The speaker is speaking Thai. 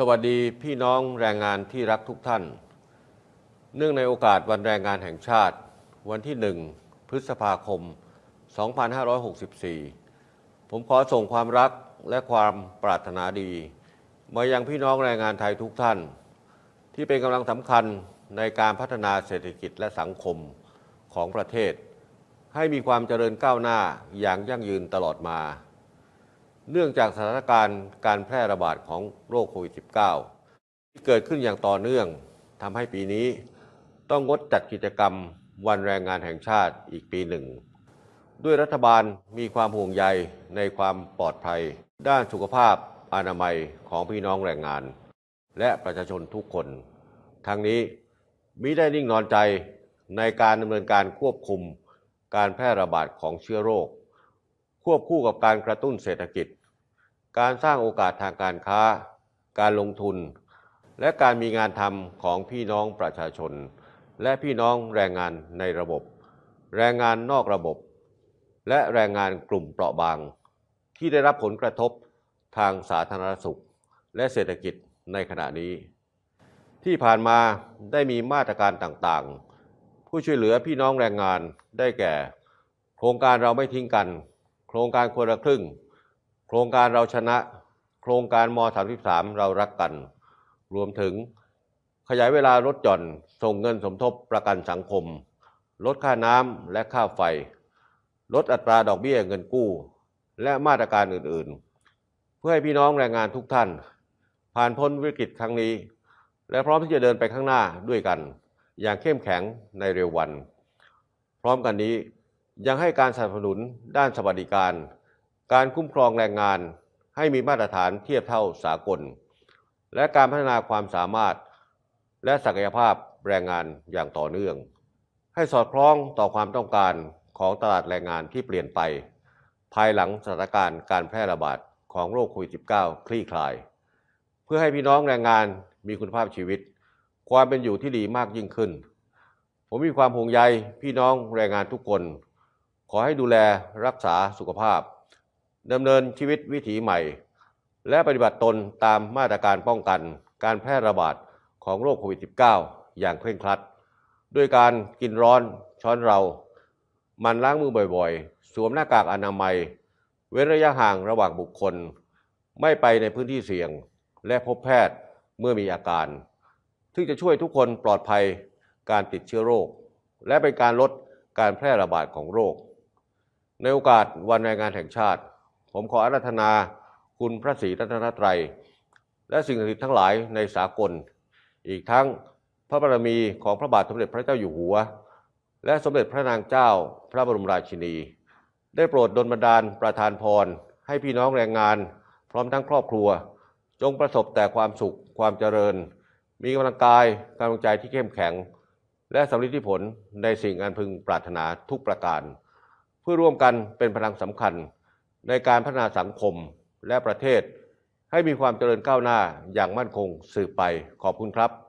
สวัสดีพี่น้องแรงงานที่รักทุกท่าน เนื่องในโอกาสวันแรงงานแห่งชาติ วันที่ 1 พฤษภาคม 2564 ผมขอส่งความรักและความปรารถนาดี มายังพี่น้องแรงงานไทยทุกท่าน ที่เป็นกำลังสำคัญในการพัฒนาเศรษฐกิจและสังคมของประเทศ ให้มีความเจริญก้าวหน้าอย่างยั่งยืนตลอดมา เนื่องจากสถานการณ์การแพร่ระบาดของโรคโควิด -19 ที่เกิดขึ้นอย่างต่อเนื่องทำให้ปีนี้ต้องงดจัดกิจกรรมวันแรงงานแห่งชาติอีกปีหนึ่ง ด้วยรัฐบาลมีความห่วงใยในความปลอดภัย ด้านสุขภาพอนามัยของพี่น้องแรงงาน และประชาชนทุกคน ทั้งนี้มิได้นิ่งนอนใจในการดำเนินการควบคุมการแพร่ระบาดของเชื้อโรค ควบคู่กับการกระตุ้นเศรษฐกิจ การสร้างโอกาสทางการค้า การลงทุน และการมีงานทำของพี่น้องประชาชน และพี่น้องแรงงานในระบบ แรงงานนอกระบบ และแรงงานกลุ่มเปราะบาง ที่ได้รับผลกระทบทางสาธารณสุข และเศรษฐกิจในขณะนี้ ที่ผ่านมาได้มีมาตรการต่างๆ ผู้ช่วยเหลือพี่น้องแรงงานได้แก่ โครงการเราไม่ทิ้งกัน โครงการคนละครึ่ง โครงการเราชนะ โครงการม 33 เรารักกัน รวมถึงขยายเวลาลดหย่อน ส่งเงินสมทบประกันสังคม ลดค่าน้ำและค่าไฟ ลดอัตราดอกเบี้ยเงินกู้ และมาตรการอื่นๆ เพื่อให้พี่น้องแรงงานทุกท่าน ผ่านพ้นวิกฤตครั้งนี้ และพร้อมที่จะเดินไปข้างหน้าด้วยกัน อย่างเข้มแข็งในเร็ววัน พร้อมกันนี้ยังให้การสนับสนุนด้านสวัสดิการ การคุ้มครองแรงงานให้มีมาตรฐานเทียบเท่าสากล และการพัฒนาความสามารถ และศักยภาพแรงงานอย่างต่อเนื่อง ให้สอดคล้องต่อความต้องการของตลาดแรงงานที่เปลี่ยนไป ภายหลังสถานการณ์การแพร่ระบาดของโรคโควิด -19 คลี่คลาย เพื่อให้พี่น้องแรงงานมีคุณภาพชีวิต ความเป็นอยู่ที่ดีมากยิ่งขึ้น ผมมีความห่วงใยพี่น้องแรงงานทุกคน ขอให้ดูแลรักษาสุขภาพ ดำเนินชีวิตวิถีใหม่ และปฏิบัติตนตามมาตรการป้องกันการแพร่ระบาดของโรคโควิด -19 อย่างเคร่งครัด ด้วยการกินร้อนช้อนเรา มันล้างมือบ่อยๆ สวมหน้ากากอนามัย เว้นระยะห่างระหว่างบุคคล ไม่ไปในพื้นที่เสี่ยง และพบแพทย์เมื่อมีอาการ ซึ่งจะช่วยทุกคนปลอดภัยการติดเชื้อโรค และเป็นการลดการแพร่ระบาดของโรค ในโอกาสวันแรงงานแห่งชาติ ผมขออาราธนาคุณพระศรีรัตนตรัย และสิ่งศักดิ์สิทธิ์ทั้งหลายในสากล อีกทั้งพระบารมีของพระบาทสมเด็จพระเจ้าอยู่หัว และสมเด็จพระนางเจ้าพระบรมราชินี ได้โปรดดลบันดาลประทานพร ให้พี่น้องแรงงาน พร้อมทั้งครอบครัว จงประสบแต่ความสุขความเจริญ มีกำลังกายกำลังใจที่เข้มแข็ง และสำลิดที่ผลในสิ่งอันพึงปรารถนาทุกประการ เพื่อร่วมกันเป็นพลังสำคัญ ในการพัฒนาสังคมและประเทศ ให้มีความเจริญก้าวหน้าอย่างมั่นคงสืบไปขอบคุณครับ